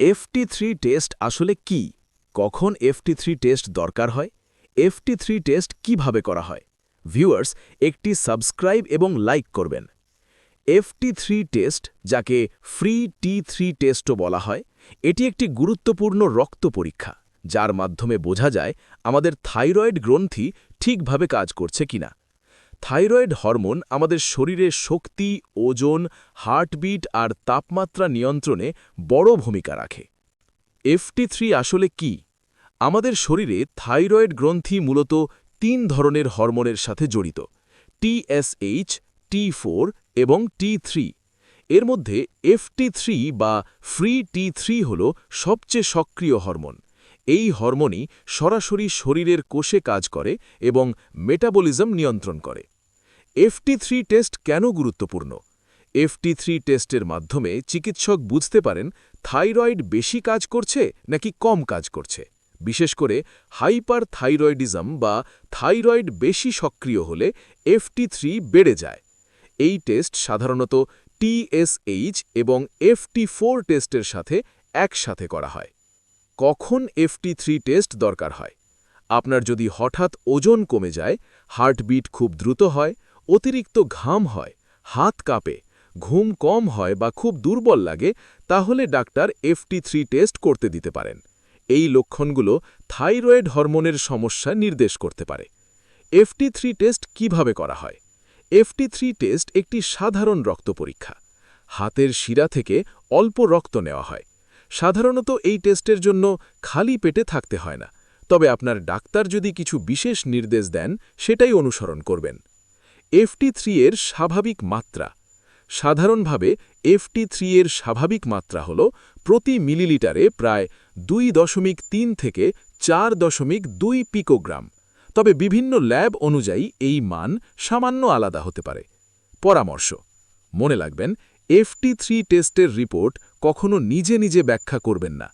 FT three test আসলে কি? কখন এফটি থ্রি টেস্ট দরকার হয়? এফটি থ্রি টেস্ট কীভাবে করা হয়? ভিউয়ার্স একটি সাবস্ক্রাইব এবং লাইক করবেন। এফটি থ্রি টেস্ট যাকে ফ্রি টি থ্রি টেস্টও বলা হয়, এটি একটি গুরুত্বপূর্ণ রক্ত পরীক্ষা, যার মাধ্যমে বোঝা যায় আমাদের থাইরয়েড গ্রন্থি ঠিকভাবে কাজ করছে কিনা। থাইরয়েড হরমোন আমাদের শরীরে শক্তি, ওজন, হার্টবিট আর তাপমাত্রা নিয়ন্ত্রণে বড় ভূমিকা রাখে। এফটি থ্রি আসলে কি? আমাদের শরীরে থাইরয়েড গ্রন্থি মূলত তিন ধরনের হরমোনের সাথে জড়িত টিএসএইচ টি ফোর এবং টি থ্রি। এর মধ্যে এফটি থ্রি বা ফ্রি টি থ্রি হল সবচেয়ে সক্রিয় হরমোন। এই হরমোনই সরাসরি শরীরের কোষে কাজ করে এবং মেটাবলিজম নিয়ন্ত্রণ করে। এফটি থ্রি টেস্ট কেন গুরুত্বপূর্ণ? এফটি থ্রি টেস্টের মাধ্যমে চিকিৎসক বুঝতে পারেন, থাইরয়েড বেশি কাজ করছে নাকি কম কাজ করছে। বিশেষ করে হাইপার থাইরয়েডিজম বা থাইরয়েড বেশি সক্রিয় হলে এফটি থ্রি বেড়ে যায়। এই টেস্ট সাধারণত টিএসএইচ এবং এফটি ফোর টেস্টের সাথে একসাথে করা হয়। কখন এফটি থ্রি টেস্ট দরকার হয়? আপনার যদি হঠাৎ ওজন কমে যায়, হার্টবিট খুব দ্রুত হয় অতিরিক্ত ঘাম হয়, হাত কাঁপে, ঘুম কম হয় বা খুব দুর্বল লাগে, তাহলে ডাক্তার এফটি থ্রি টেস্ট করতে দিতে পারেন। এই লক্ষণগুলো থাইরয়েড হরমোনের সমস্যা নির্দেশ করতে পারে। এফটি থ্রি টেস্ট কীভাবে করা হয়? এফটি থ্রি টেস্ট একটি সাধারণ রক্ত পরীক্ষা। হাতের শিরা থেকে অল্প রক্ত নেওয়া হয়। সাধারণত এই টেস্টের জন্য খালি পেটে থাকতে হয় না। তবে আপনার ডাক্তার যদি কিছু বিশেষ নির্দেশ দেন, সেটাই অনুসরণ করবেন। এফটি থ্রি এর স্বাভাবিক মাত্রা। সাধারণভাবে এফটি থ্রি এর স্বাভাবিক মাত্রা হল প্রতি মিলিলিটারে প্রায় দুই দশমিক তিন থেকে চার দশমিক দুই পিকোগ্রাম। তবে বিভিন্ন ল্যাব অনুযায়ী এই মান সামান্য আলাদা হতে পারে। পরামর্শ, মনে রাখবেন এফটি থ্রি টেস্টের রিপোর্ট কখনো নিজে নিজে ব্যাখ্যা করবেন না।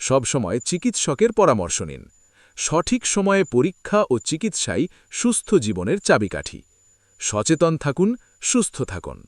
সবসময় চিকিৎসকের পরামর্শ নিন। সঠিক সময়ে পরীক্ষা ও চিকিৎসাই সুস্থ জীবনের চাবিকাঠি। সচেতন থাকুন সুস্থ থাকুন।